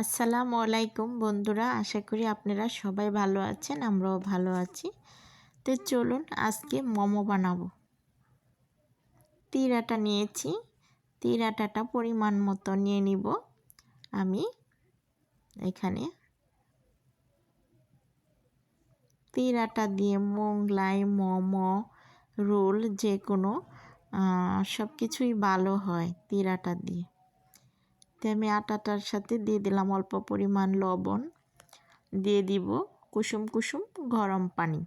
আসসালামু আলাইকুম বন্ধুরা, আশা করি আপনারা সবাই ভালো আছেন, আমরাও ভালো আছি। তো চলুন আজকে মোমো বানাবো। তীর আটা নিয়েছি তীর আটাটা পরিমাণ মতো নিয়ে নিব। আমি এখানে তীর আটা দিয়ে মোংলাই মোমো, রোল যে কোনো সব কিছুই ভালো হয় তিরাটা দিয়ে। তো আমি আটাটার সাথে দিয়ে দিলাম অল্প পরিমাণ লবণ। দিয়ে দিব কুসুম কুসুম গরম পানি।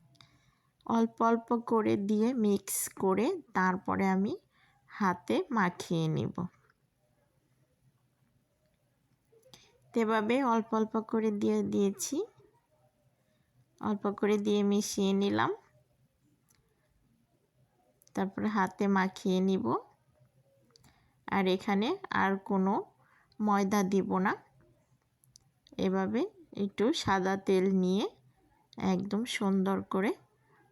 অল্প অল্প করে দিয়ে মিক্স করে তারপরে আমি হাতে মাখিয়ে নিব। এভাবে অল্প অল্প করে দিয়ে দিয়েছি। অল্প করে দিয়ে মিশিয়ে নিলাম। তারপরে হাতে মাখিয়ে নিব। আর এখানে আর কোনো ময়দা দিব না। এভাবে একটু সাদা তেল নিয়ে একদম সুন্দর করে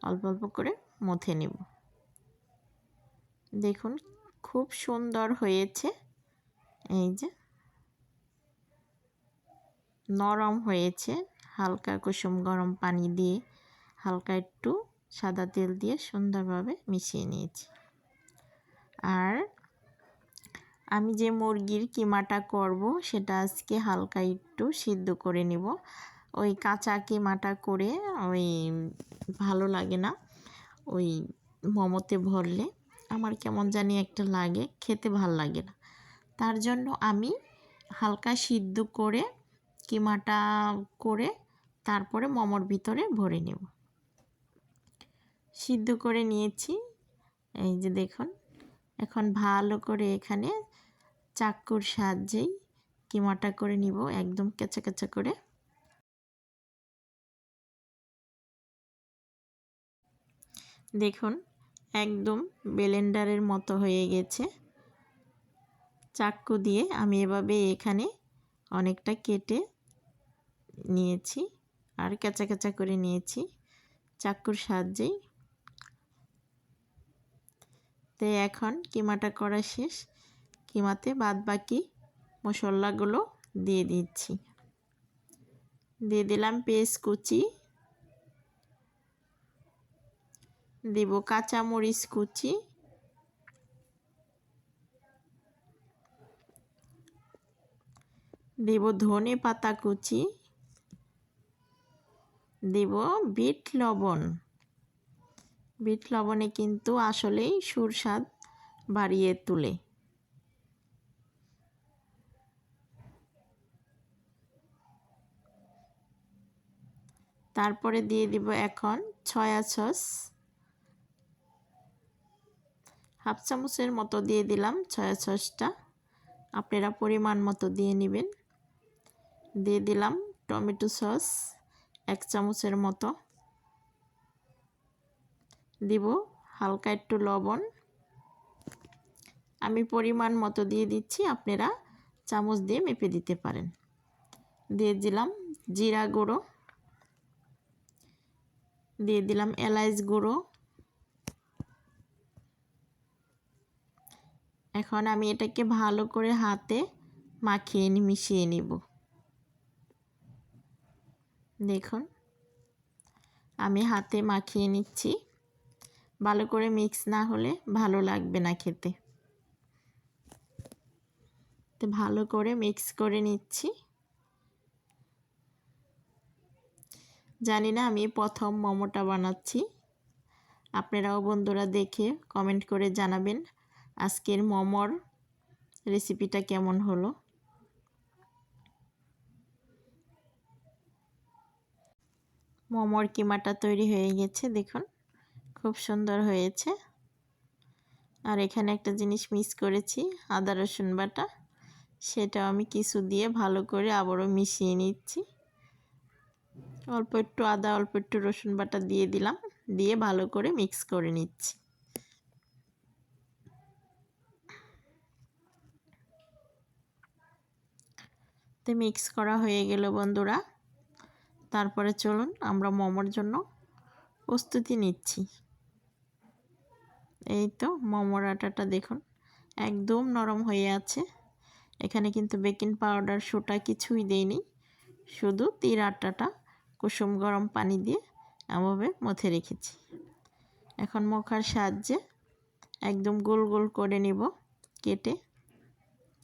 অল্প অল্প করে মথে নেব। দেখুন খুব সুন্দর হয়েছে। এই যে নরম হয়েছে। হালকা কুসুম গরম পানি দিয়ে হালকা একটু সাদা তেল দিয়ে সুন্দরভাবে মিশিয়ে নিয়েছি। আর আমি যে মুরগির কিমাটা করব, সেটা আজকে হালকা একটু সিদ্ধ করে নিব। ওই কাঁচা কিমাটা করে ওই ভালো লাগে না, ওই মোমোতে ভরলে আমার কেমন জানি একটা লাগে, খেতে ভালো লাগে না। তার জন্য আমি হালকা সিদ্ধ করে কিমাটা করে তারপরে মোমোর ভিতরে ভরে নেব। সিদ্ধ করে নিয়েছি, এই যে দেখুন, এখন ভালো করে এখানে চাকুর সাহায্যেই কিমাটা করে নিব, একদম কেঁচা কেঁচা করে। দেখুন, একদম বেলেন্ডারের মতো হয়ে গেছে। চাকু দিয়ে আমি এভাবে এখানে অনেকটা কেটে নিয়েছি আর কেঁচা কেঁচা করে নিয়েছি চাক্কুর সাহায্যেই। তো এখন কিমাটা করা শেষ। কিমাতে বাদ বাকি মশলাগুলো দিয়ে দিচ্ছি। দিয়ে দিলাম পেস্ট কুচি। দেব কাঁচামরিচ কুচি। দেব ধনে পাতা কুচি। দেব বিট লবণ। বিট লবণে কিন্তু আসলেই সুরস্বাদ বাড়িয়ে তোলে। তারপরে দিয়ে দিব এখন ছয়া সস। হাফ চামচের মতো দিয়ে দিলাম ছয়া সসটা। আপনারা পরিমাণ মতো দিয়ে নেবেন। দিয়ে দিলাম টমেটো সস এক চামচের মতো। দিব হালকা একটু লবণ। আমি পরিমাণ মতো দিয়ে দিচ্ছি, আপনারা চামচ দিয়ে মেপে দিতে পারেন। দিয়ে দিলাম জিরা গুঁড়ো। দিয়ে দিলাম এলাইচ গুঁড়ো। এখন আমি এটাকে ভালো করে হাতে মাখিয়ে মিশিয়ে নিব। দেখুন, আমি হাতে মাখিয়ে নিচ্ছি। ভালো করে মিক্স না হলে ভালো লাগবে না খেতে। তো ভালো করে মিক্স করে নিচ্ছি। জানি না, আমি প্রথম মোমোটা বানাচ্ছি। আপনারাও বন্ধুরা দেখে কমেন্ট করে জানাবেন আজকের মোমোর রেসিপিটা কেমন হলো। মোমোর কিমাটা তৈরি হয়ে গেছে, দেখুন, খুব সুন্দর হয়েছে। আর এখানে একটা জিনিস মিস করেছি, আদা রসুন বাটা, সেটাও আমি কিছু দিয়ে ভালো করে আবারও মিশিয়ে নিচ্ছি। অল্প একটু আদা, অল্প একটু রসুন বাটা দিয়ে দিলাম। দিয়ে ভালো করে মিক্স করে নিচ্ছি। তো মিক্স করা হয়ে গেল বন্ধুরা। তারপরে চলুন আমরা মোমোর জন্য প্রস্তুতি নিচ্ছি। এই তো মোমোর আটাটা দেখুন, একদম নরম হয়ে আছে। এখানে কিন্তু বেকিং পাউডার সোটা কিছুই দেইনি। শুধু তীর আটাটা। কুসুম গরম পানি দিয়ে এমনভাবে মথে রেখেছি। এখন মোখার সাহায্যে একদম গোল গোল করে নিব, কেটে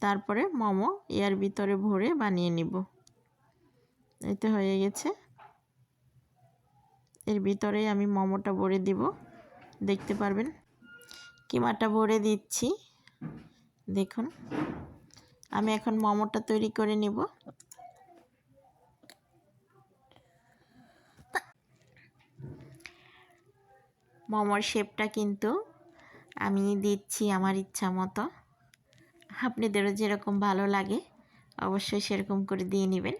তারপরে মোমো এর ভিতরে ভরে বানিয়ে নিব। এতে হয়ে গেছে। এর ভিতরেই আমি মোমোটা ভরে দিব। দেখতে পারবেন, কিমাটা ভরে দিচ্ছি। দেখুন, আমি এখন মোমোটা তৈরি করে নিব। মোমোর শেপটা কিন্তু আমি দিচ্ছি আমার ইচ্ছা মতো। আপনাদেরও যেরকম ভালো লাগে, অবশ্যই সেরকম করে দিয়ে নেবেন।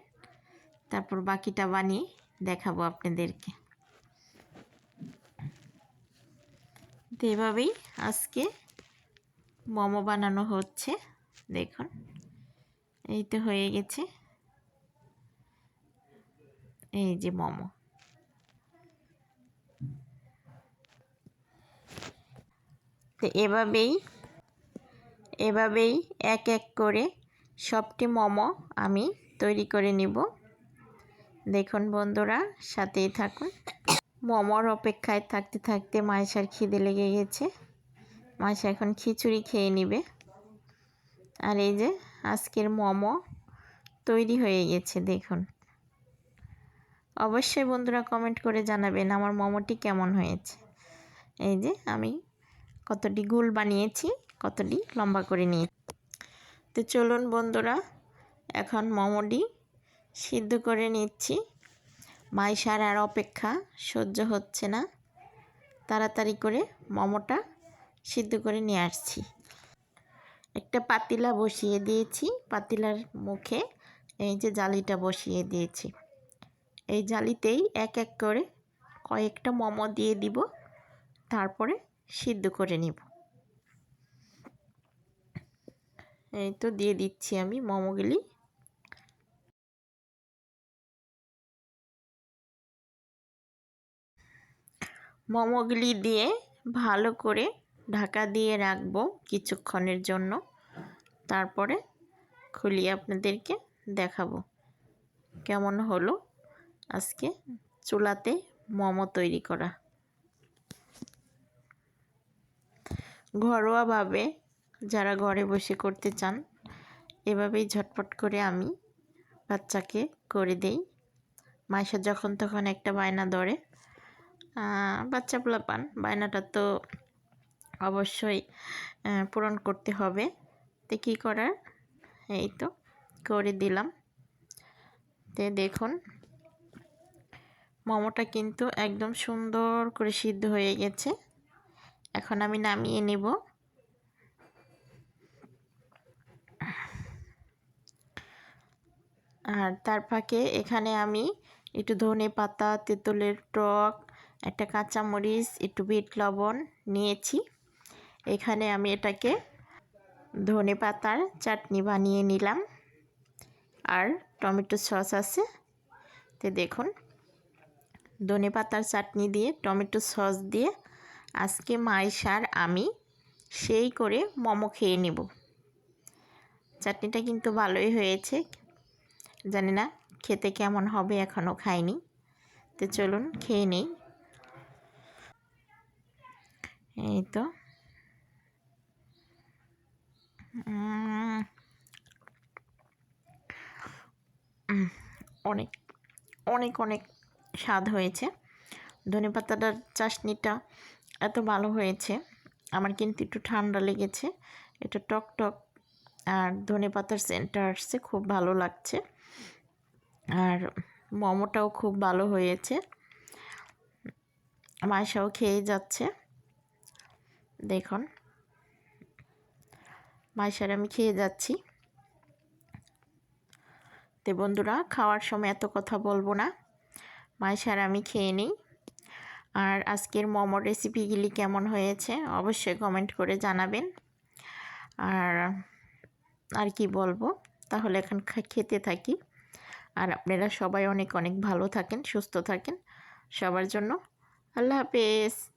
তারপর বাকিটা বানিয়ে দেখাবো আপনাদেরকে। তো এভাবেই আজকে মোমো বানানো হচ্ছে। দেখুন, এই তো হয়ে গেছে। এই যে মোমো। তো এভাবেই এভাবেই এক এক করে সবটি মোমো আমি তৈরি করে নিব। দেখুন বন্ধুরা, সাথেই থাকুন। মোমোর অপেক্ষায় থাকতে থাকতে মায়েশার খিদে লেগে গেছে। মায়েশা এখন খিচুড়ি খেয়ে নিবে। আর এই যে আজকের মোমো তৈরি হয়ে গেছে, দেখুন। অবশ্যই বন্ধুরা কমেন্ট করে জানাবেন আমার মোমোটি কেমন হয়েছে। এই যে আমি কতটি গোল বানিয়েছি, কতটি লম্বা করে নিয়ে তো চলুন বন্ধুরা, এখন মোমোটি সিদ্ধ করে নিচ্ছি। মাইশার আর অপেক্ষা, সহ্য হচ্ছে না। তাড়াতাড়ি করে মোমোটা সিদ্ধ করে নিয়ে আসছি। একটা পাতিলা বসিয়ে দিয়েছি, পাতিলার মুখে এই যে জালিটা বসিয়ে দিয়েছি। এই জালিতেই এক এক করে কয়েকটা মোমো দিয়ে দিব। তারপরে সিদ্ধ করে নিব। এই তো দিয়ে দিচ্ছি আমি মোমোগুলি মোমোগুলি দিয়ে ভালো করে ঢাকা দিয়ে রাখব কিছুক্ষণের জন্য। তারপরে খুলিয়ে আপনাদেরকে দেখাবো কেমন হলো আজকে চুলাতে মোমো তৈরি করা। ঘরোয়াভাবে যারা ঘরে বসে করতে চান, এভাবেই ঝটপট করে আমি বাচ্চাকে করে দেই। মাইশা যখন তখন একটা বায়না ধরে। বাচ্চা পান বায়নাটা তো অবশ্যই পূরণ করতে হবে। তো কী করার? এই তো, করে দিলাম। তে দেখুন, মোমোটা কিন্তু একদম সুন্দর করে সিদ্ধ হয়ে গেছে। এখন আমি নামিয়ে নেব। আর তার ফাঁকে এখানে আমি একটু ধনে পাতা, তেঁতুলের টক, একটা কাঁচামরিচ, একটু বিট লবণ নিয়েছি। এখানে আমি এটাকে ধনে পাতার চাটনি বানিয়ে নিলাম। আর টমেটো সস আছে। তো দেখুন, ধনে পাতার চাটনি দিয়ে টমেটো সস দিয়ে আজকে মাইশার আমি সেই করে মোমো খেয়ে নেব। চাটনিটা কিন্তু ভালোই হয়েছে। জানি না খেতে কেমন হবে এখনও খাইনি। তো চলুন খেয়ে নেই। এই তো। অনেক অনেক অনেক স্বাদ হয়েছে। ধনে পাতাটার চাশনিটা এত ভালো হয়েছে। আমার কিন্তু একটু ঠান্ডা লেগেছে। এটা টক টক আর ধনে পাতার সেন্টার আসছে, খুব ভালো লাগছে। আর মোমোটাও খুব ভালো হয়েছে। মায়েশাও খেয়ে যাচ্ছে। দেখুন। মায়েশার আমি খেয়ে যাচ্ছি। তো বন্ধুরা, খাওয়ার সময় এত কথা বলব না। মায়েশার আমি খেয়ে নিই। আর আজকের মোমো রেসিপিগুলি কেমন হয়েছে অবশ্যই কমেন্ট করে জানাবেন। আর আর কি বলব? তাহলে এখন খেতে থাকি। আর আপনারা সবাই অনেক অনেক ভালো থাকেন, সুস্থ থাকেন। সবার জন্য আল্লাহ হাফেজ।